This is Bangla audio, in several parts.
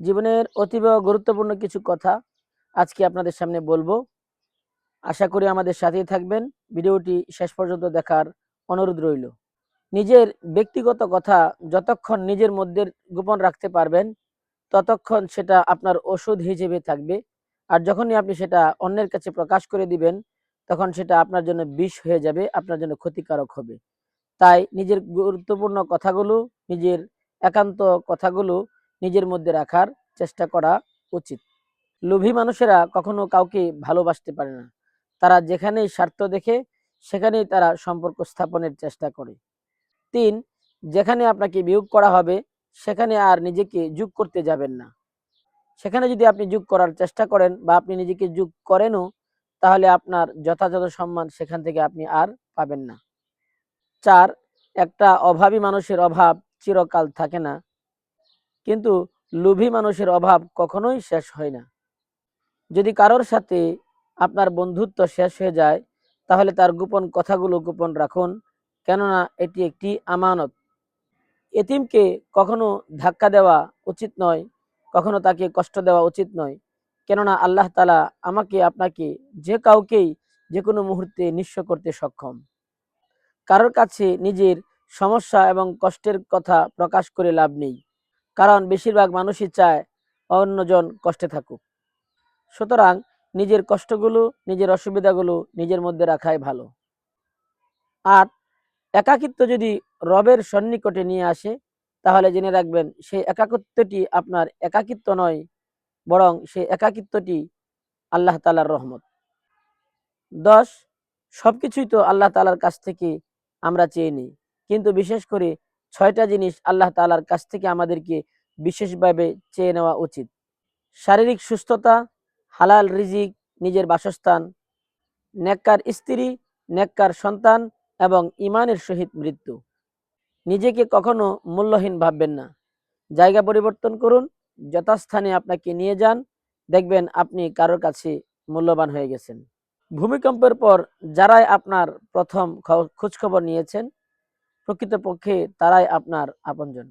জীবনের অতীব গুরুত্বপূর্ণ কিছু কথা আজকে আপনাদের সামনে বলব। আশা করি আমাদের সাথেই থাকবেন। ভিডিওটি শেষ পর্যন্ত দেখার অনুরোধ রইল। নিজের ব্যক্তিগত কথা যতক্ষণ নিজের মধ্যে গোপন রাখতে পারবেন, ততক্ষণ সেটা আপনার ওষুধ হিসেবে থাকবে। আর যখনই আপনি সেটা অন্যের কাছে প্রকাশ করে দিবেন, তখন সেটা আপনার জন্য বিষ হয়ে যাবে, আপনার জন্য ক্ষতিকারক হবে। তাই নিজের গুরুত্বপূর্ণ কথাগুলো, নিজের একান্ত কথাগুলো নিজের মধ্যে রাখার চেষ্টা করা উচিত। লোভী মানুষেরা কখনো কাউকে ভালোবাসতে পারে না। তারা যেখানেই স্বার্থ দেখে, সেখানেই তারা সম্পর্ক স্থাপনের চেষ্টা করে। তিন, যেখানে আপনাকে বিয়োগ করা হবে, সেখানে আর নিজেকে যোগ করতে যাবেন না। সেখানে যদি আপনি যোগ করার চেষ্টা করেন বা আপনি নিজেকে যোগ করেনও, তাহলে আপনার যথাযথ সম্মান সেখান থেকে আপনি আর পাবেন না। চার, একটা অভাবী মানুষের অভাব চিরকাল থাকে না। কিন্তু লোভী মানুষের অভাব কখনোই শেষ হয় না। যদি কারোর সাথে আপনার বন্ধুত্ব শেষ হয়ে যায়, তাহলে তার গোপন কথাগুলো গোপন রাখুন, কেননা এটি একটি আমানত। এতিমকে কখনো ধাক্কা দেওয়া উচিত নয়, কখনো তাকে কষ্ট দেওয়া উচিত নয়, কেননা আল্লাহ তালা আমাকে, আপনাকে যে কাউকেই যে কোনো মুহূর্তে নিঃস্ব করতে সক্ষম। কারোর কাছে নিজের সমস্যা এবং কষ্টের কথা প্রকাশ করে লাভ নেই। কারণ বেশিরভাগ মানুষই চায় অন্যজন কষ্টে থাকুক। সুতরাং নিজের কষ্টগুলো, নিজের অসুবিধাগুলো নিজের মধ্যে রাখাই ভালো। আর একাকিত্ব যদি রবের সন্নিকটে নিয়ে আসে, তাহলে জেনে রাখবেন সেই একাকিত্বটি আপনার একাকিত্ব নয়, বরং সেই একাকিত্বটি আল্লাহ তালার রহমত। দশ সব কিছুই তো আল্লাহ তালার কাছ থেকে আমরা চেয়ে নিই। কিন্তু বিশেষ করে ছয়টা জিনিস আল্লাহ তালার কাছ থেকে আমাদেরকে বিশেষভাবে চেয়ে নেওয়া উচিত। শারীরিক সুস্থতা, হালাল রিজিক, নিজের বাসস্থান, নেককার স্ত্রী, নেককার সন্তান এবং ইমানের সহিত মৃত্যু। নিজেকে কখনো মূল্যহীন ভাববেন না। জায়গা পরিবর্তন করুন, যথাস্থানে আপনাকে নিয়ে যান, দেখবেন আপনি কারোর কাছে মূল্যবান হয়ে গেছেন। ভূমিকম্পের পর যারাই আপনার প্রথম খোঁজখবর নিয়েছেন প্রকৃতপক্ষে তারাই আপনার আপনজন।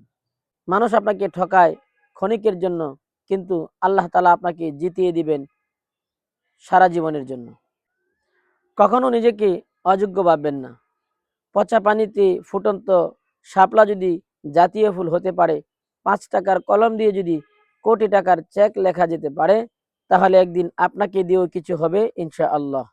মানুষ আপনাকে ঠকায় ক্ষণিকের জন্য, কিন্তু আল্লাহ তালা আপনাকে জিতিয়ে দিবেন সারা জীবনের জন্য। কখনো নিজেকে অযোগ্য ভাববেন না। পচা পানিতে ফুটন্ত শাপলা যদি জাতীয় ফুল হতে পারে, পাঁচ টাকার কলম দিয়ে যদি কোটি টাকার চেক লেখা যেতে পারে, তাহলে একদিন আপনাকে দিয়েও কিছু হবে ইনশা আল্লাহ